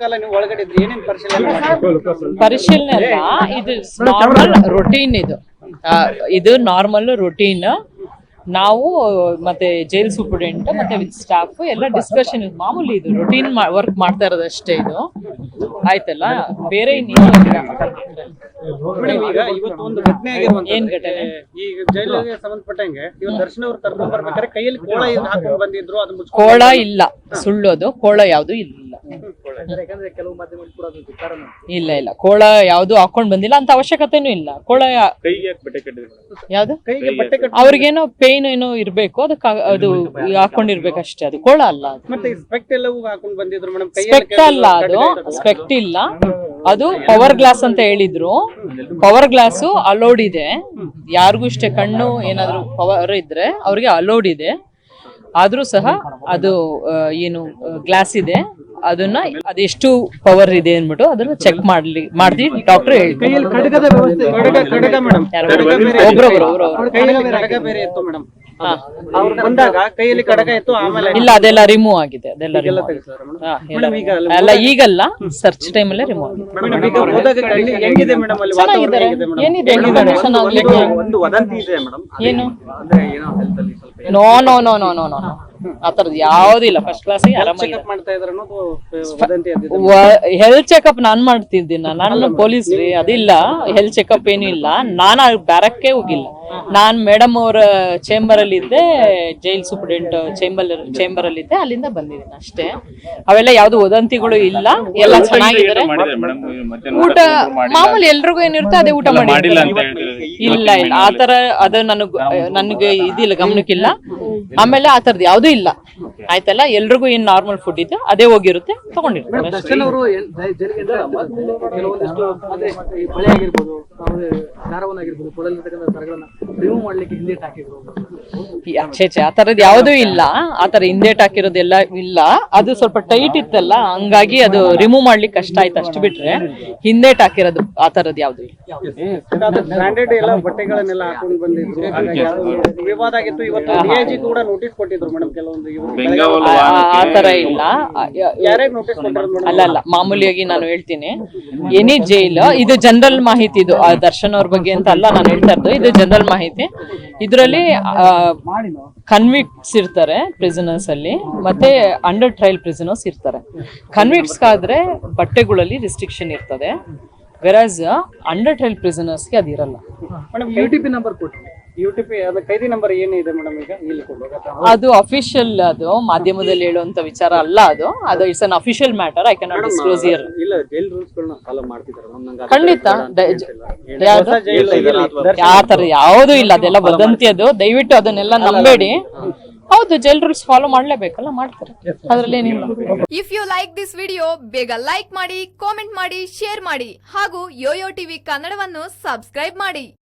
ಕಾಲ ನೀವು ಒಳಗಡೆ ಇದ್ರಿ ಏನೇನ್ ಪರಿಶೀಲನೆ ಪರಿಶೀಲನೆ ಅಲ್ಲ ಇದು ನಾರ್ಮಲ್ ರೊಟೀನ್ ಇದು. ಇದು ನಾರ್ಮಲ್ ರೊಟೀನ್ ನಾವು ಮತ್ತೆ ಜೈಲ್ ಸೂಪರ್ಡೆಂಟ್ ಮತ್ತೆ ವಿತ್ ಸ್ಟಾಫ್ ಎಲ್ಲ ಡಿಸ್ಕಷನ್ ಮಾಮೂಲಿ ಇದು ರೊಟೀನ್ ವರ್ಕ್ ಮಾಡ್ತಾ ಇರೋದು ಅಷ್ಟೇ ಇದು. ಆಯ್ತಲ್ಲ? ಬೇರೆ ಇನ್ನೇನು ಇಲ್ಲ. ಮೇಡಮ್ ಈಗ ಇವತ್ತು ಒಂದು ಘಟನೆ ಆಗಿರುವಂತದ್ದು. ಏನ್ ಘಟನೆ? ಈಗ ಜೈಲಿಗೆ ಸಂಬಂಧಪಟ್ಟಂಗೆ ಇವತ್ತು ದರ್ಶನ್ ಅವ್ರು ಕರ್ಕೊಂಡ್ ಬರ್ಬೇಕಾದ್ರೆ ಕೈಯಲ್ಲಿ ಕೋಳ ಹಾಕೊಂಡ್ ಬಂದಿದ್ರು ಅದು ಕೋಳ ಇಲ್ಲ. ಸುಳ್ಳೋದು. ಅದು ಕೋಳ ಯಾವುದು ಇಲ್ಲ. ಯಾಕಂದ್ರೆ ಕೆಲವು ಮಾಧ್ಯಮಗಳು ಕೂಡ ಇಲ್ಲ ಇಲ್ಲ. ಕೋಳ ಯಾವ್ದು ಹಾಕೊಂಡ್ ಬಂದಿಲ್ಲ ಅಂತ ಅವಶ್ಯಕತೆನೂ ಇಲ್ಲ. ಕೋಳ ಯಾ- ಯಾವ್ದು? ಕೈಗೆ ಬಟ್ಟೆ ಕಟ್ಟಿ ಅವ್ರಿಗೇನೋ ಪೇನ್ ಏನೋ ಇರ್ಬೇಕು ಅದಕ್ಕೆ ಅದು ಹಾಕೊಂಡಿರ್ಬೇಕಷ್ಟೇ ಅದು ಕೋಳ ಅಲ್ಲ ಅದು. ಮತ್ತೆ ಸ್ಪೆಕ್ಟ್ ಎಲ್ಲವೂ ಹಾಕೊಂಡ್ ಬಂದಿದ್ರು ಮೇಡಮ್ ಸ್ಪೆಕ್ಟ್ ಅಲ್ಲ ಅದು. ಸ್ಪೆಕ್ಟ್ ಇಲ್ಲ. ಅದು ಪವರ್ ಗ್ಲಾಸ್ ಅಂತ ಹೇಳಿದ್ರು. ಪವರ್ ಗ್ಲಾಸ್ ಅಲೋಡ್ ಇದೆ. ಯಾರಿಗೂ ಇಷ್ಟೇ ಕಣ್ಣು ಏನಾದ್ರು ಪವರ್ ಇದ್ರೆ ಅವ್ರಿಗೆ ಅಲೋಡ್ ಇದೆ. ಆದ್ರೂ ಸಹ ಅದು ಆ, ಏನು ಗ್ಲಾಸ್ ಇದೆ. ಅದನ್ನ ಅದೆಷ್ಟು ಪವರ್ ಇದೆ ಅಂದ್ಬಿಟ್ಟು ಅದನ್ನ ಚೆಕ್ ಮಾಡ್ಲಿ ಮಾಡ್ತೀವಿ ಡಾಕ್ಟರ್ ಇಲ್ಲ ಅದೆಲ್ಲ ರಿಮೂವ್ ಆಗಿದೆ ಅದೆಲ್ಲ ಆಗಿದೆ. ಅಲ್ಲಿ ಈಗಲ್ಲ ಸರ್ಚ್ ರಿಮೂವ್ ಆಗಿದೆ ಹೋದಾಗ ಅಲ್ಲಿ ಅಲ್ಲಿ ವಾತಾವರಣ ಹೇಗಿದೆ ಮೇಡಮ್ ಏನಿದೆ condition ಒಂದು ವದಂತಿ ಇದೆ ಮೇಡಮ್ ಏನು ಅಂದ್ರೆ ಏನೋ ಹೆಲ್ತ್ ಅಲ್ಲಿ ಸ್ವಲ್ಪ no no no no no no ಆ ತರದ್ ಯಾವುದೂ ಇಲ್ಲ. ಫಸ್ಟ್ ಅದಿದೆ ಹೆಲ್ತ್ ಚೆಕಪ್ ನಾನ್ ಮಾಡ್ತಿದ್ದೀನಿ. ನಾನು ಪೊಲೀಸ್ ರೀ ಅದಿಲ್ಲ. ಹೆಲ್ತ್ ಚೆಕಪ್ ಏನು ಇಲ್ಲ. ನಾನು ಬ್ಯಾರಕ್ಕೆ ಹೋಗಿಲ್ಲ. ನಾನ್ ಮೇಡಮ್ ಅವರ ಚೇಂಬರ್ ಅಲ್ಲಿ ಇದ್ದೆ ಜೈಲ್ ಸೂಪರ್ಡೆಂಟ್ ಚೇಂಬರ್ ಚೇಂಬರ್ ಅಲ್ಲಿ ಇದ್ದೆ ಅಲ್ಲಿಂದ ಬಂದಿದ್ದೀನಿ ಅಷ್ಟೇ. ಅವೆಲ್ಲ ಯಾವ್ದು ವದಂತಿಗಳು ಇಲ್ಲ. ಎಲ್ಲ ಚೆನ್ನಾಗಿದ್ದಾರೆ. ಊಟ ಮಾಮೂಲಿ ಎಲ್ರಿಗೂ ಏನಿರುತ್ತೆ ಅದೇ ಊಟ ಮಾಡಿಲ್ಲ ಮಾಡಿ ಇಲ್ಲ ಇಲ್ಲ. ಆತರ ಅದು ನನಗ್ ನನಗೆ ಇದಿಲ್ಲ ಗಮನಕ್ಕಿಲ್ಲ. ಆಮೇಲೆ ಆ ತರದ್ ಯಾವ್ದು ಇಲ್ಲ. ಆಯ್ತಲ್ಲ? ಎಲ್ರಿಗೂ ಏನ್ ನಾರ್ಮಲ್ ಫುಡ್ ಇದೆ. ಅದೇ ಹೋಗಿರುತ್ತೆ ತಗೊಂಡಿರ್ತಾರೆ ದರ್ಶನ್ ಅವರು ಜೈಲಿಗೆ ಕೆಲವೊಂದಿಷ್ಟು ಅಂದ್ರೆ ಈ ಬಳೆ ಆಗಿರ್ಬೋದು ಆಮೇಲೆ ದಾರವನ್ನ ಆಗಿರ್ಬೋದು ಕೊಡಲಿರ್ತಕ್ಕಂಥ ಸರಗಳನ್ನ ರಿಮೂವ್ ಮಾಡ್ಲಿಕ್ಕೆ ಹಿಂದೆ ಹಾಕಿದ್ರು ಛೇ ಆ ತರದ್ ಯಾವ್ದೂ ಇಲ್ಲ. ಆ ತರ ಹಿಂದೇಟ್ ಹಾಕಿರೋದೆಲ್ಲ ಇಲ್ಲ. ಅದು ಸ್ವಲ್ಪ ಟೈಟ್ ಇತ್ತಲ್ಲ ಹಂಗಾಗಿ ಅದು ರಿಮೂವ್ ಮಾಡ್ಲಿಕ್ಕೆ ಕಷ್ಟ ಆಯ್ತು ಅಷ್ಟು ಬಿಟ್ರೆ. ಹಿಂದೇಟ್ ಹಾಕಿರೋದು ಆ ತರದ್ ಯಾವ್ದು ಇಲ್ಲ. ಬ್ರಾಂಡೆಡ್ ಎಲ್ಲ ಬಟ್ಟೆಗಳನ್ನೆಲ್ಲ ಹಾಕೊಂಡು ಬಂದಿದ್ರು. ಹಾಗಾಗಿ ಅದು ವಿವಾದ ಆಗಿತ್ತು. ಇವತ್ತು ಡಿಐಜಿ ಕೂಡ ನೋಟಿಸ್ ಕೊಟ್ಟಿದ್ರು ಮೇಡಮ್ ಕೆಲವೊಂದು ಇವ್ರು. ಬೆಂಗಾವಲು ಆ- ಆ- ಆ ತರ ಇಲ್ಲ. ಯಾರೇ ನೋಟಿಸ್ ಕೊಟ್ಟಿರೋದು ಮೇಡಮ್ ಅಲ್ಲ ಅಲ್ಲ ಮಾಮೂಲಿಯಾಗಿ ನಾನು ಹೇಳ್ತೀನಿ. ಎನಿ ಜೈಲ್ ಇದು ಜನರಲ್ ಮಾಹಿತಿ ಇದು. ಆ ದರ್ಶನ್ ಅವ್ರ ಬಗ್ಗೆ ಅಂತ ಅಲ್ಲ ನಾನು ಹೇಳ್ತಾ ಇರೋದು. ಇದು ಜನರಲ್ ಮಾಹಿತಿ. ಇದರಲ್ಲಿ ಕನ್ವಿಕ್ಟ್ಸ್ ಇರ್ತಾರೆ ಪ್ರಿಸನರ್ಸ್ ಅಲ್ಲಿ ಮತ್ತೆ ಅಂಡರ್ ಟ್ರಯಲ್ ಪ್ರಿಸನರ್ಸ್ ಇರ್ತಾರೆ. ಕನ್ವಿಕ್ಟ್ಸ್ ಆದ್ರೆ ಬಟ್ಟೆಗಳಲ್ಲಿ ರಿಸ್ಟ್ರಿಕ್ಷನ್ ಇರ್ತದೆ ವೆರಾಸ್ ಅಂಡರ್ ಟ್ರಯಲ್ ಪ್ರಿಸನರ್ಸ್ಗೆ ಅದಿರಲ್ಲ. ಯು ಟಿ ಪಿ ಅದು ಖೈದಿ ನಂಬರ್ ಏನಿದೆ ಮೇಡಮ್ ಈಗ? ಇಲ್ಲಿ ಕೊಡು ಅದು ಅಫಿಷಿಯಲ್ ಅದು ಮಾಧ್ಯಮದಲ್ಲಿ ಹೇಳುವಂತ ವಿಚಾರ ಅಲ್ಲ ಅದು. ಅದು it's an official matter I can disclose here ಇಲ್ಲ ಜೈಲ್ ರೂಲ್ಸ್ ಗಳನ್ನ ಫಾಲೋ ಮಾಡ್ತಿದ್ದಾರೆ ಖಂಡಿತ. ಯಾವ ತರ ಯಾವ್ದು ಇಲ್ಲ ಅದೆಲ್ಲ ವದಂತಿ ಅದು. ದಯವಿಟ್ಟು ಅದನ್ನೆಲ್ಲ ನಂಬೇಡಿ. ಹೌದು ಜೈಲ್ ರೂಲ್ಸ್ ಫಾಲೋ ಮಾಡ್ಲೇಬೇಕಲ್ಲ ಮಾಡ್ತಾರೆ. ಅದ್ರಲ್ಲಿ ಏನಿಲ್ಲ. If you like this video ಬೇಗ ಲೈಕ್ ಮಾಡಿ ಕಾಮೆಂಟ್ ಮಾಡಿ ಶೇರ್ ಮಾಡಿ. ಹಾಗೂ ಯೋಯೋ ಟಿವಿ ಕನ್ನಡವನ್ನು ಸಬ್ಸ್ಕ್ರೈಬ್ ಮಾಡಿ.